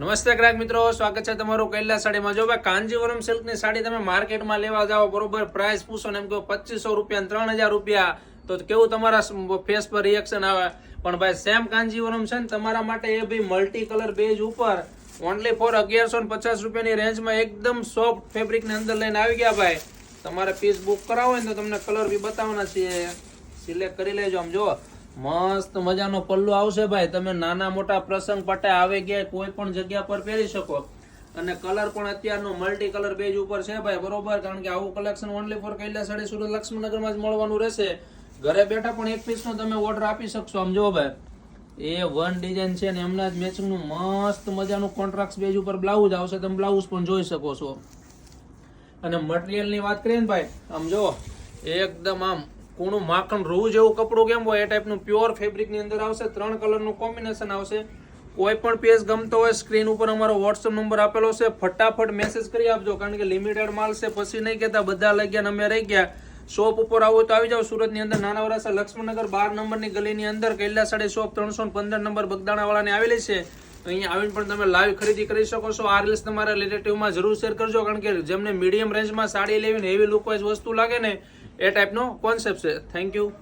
નમસ્તે ગ્રાહક મિત્રો, સ્વાગત છે તમારું કૈલા સાડીમાં જો ભાઈ કાંજીવરમ સિલ્કની સાડી તમે માર્કેટમાં લેવા જાઓ, બરોબર પ્રાઇસ પૂછો ને એમ કહો, પચીસો રૂપિયા ત્રણ હજાર રૂપિયા. તો કેવું તમારા ફેસ પર રિએક્શન આવે? પણ ભાઈ, સેમ કાંજીવરમ છે ને, તમારા માટે એ ભી મલ્ટી કલર બેજ ઉપર. ઓનલી ફોર અગિયારસો ને પચાસ રૂપિયાની રેન્જમાં એકદમ સોફ્ટ ફેબ્રિકની અંદર લઈને આવી ગયા ભાઈ. તમારે પીસ બુક કરાવો ને તો તમને કલર બી બતાવવાના છીએ. સિલેક્ટ કરી લેજો આમ જો મસ્ત મજાનો પલ્લુ આવશે ભાઈ. તમે નાના મોટા પ્રસંગ પટે આવે ગયા, કોઈ પણ જગ્યા પર પહેરી શકો. અને કલર પણ અત્યારનો મલ્ટી કલર બેજ ઉપર છે ભાઈ, બરોબર? કારણ કે આવું collection only for Kaila sari Surat લક્ષ્મીનગરમાં જ મળવાનું રહેશે. ઘરે બેઠા પણ એક પીસનો તમે ઓર્ડર આપી શકશો, આમ જો ભાઈ. એ વન ડિઝાઇન છે ને એમના જ મેચિંગનું મસ્ત મજાનું કોન્ટ્રાક્ટ બેજ ઉપર બ્લાઉઝ આવશે. તમે બ્લાઉઝ પણ જોઈ શકો છો. અને મટીરિયલની વાત કરીએ ને ભાઈ, આમ જો એકદમ આમ કૂણું માખણ રૂ જેવું કપડું કેમ હોય? એ ટાઈપનું પ્યોર ફેબ્રિકની અંદર આવશે, ત્રણ કલરનું કોમ્બિનેશન આવશે. કોઈ પણ પેજ ગમતો હોય સ્ક્રીન ઉપર અમારો વોટ્સઅપ નંબર આપેલો છે. ફટાફટ મેસેજ કરી આપજો, કારણ કે લિમિટેડ માલ છે, પછી નહીં કહેતા બધા લઈ ગયા અમે રહી ગયા. શોપ ઉપર આવો તો આવી જાઓ, સુરતની અંદર નાના વરાસા લક્ષ્મણનગર બાર નંબરની ગલીની અંદર કૈલા સાડી શોપ ત્રણસો પંદર નંબર બગદાણાવાળાની આવેલી છે. અહીંયા આવીને પણ તમે લાઈવ ખરીદી કરી શકો છો. આ રીલ્સ તમારા રિલેટિવમાં જરૂર શેર કરજો, કારણ કે જેમને મીડિયમ રેન્જમાં સાડી લેવી ને એવી લુક વાઇઝ વસ્તુ લાગે ને એ ટાઈપનો કોન્સેપ્ટ છે. Thank you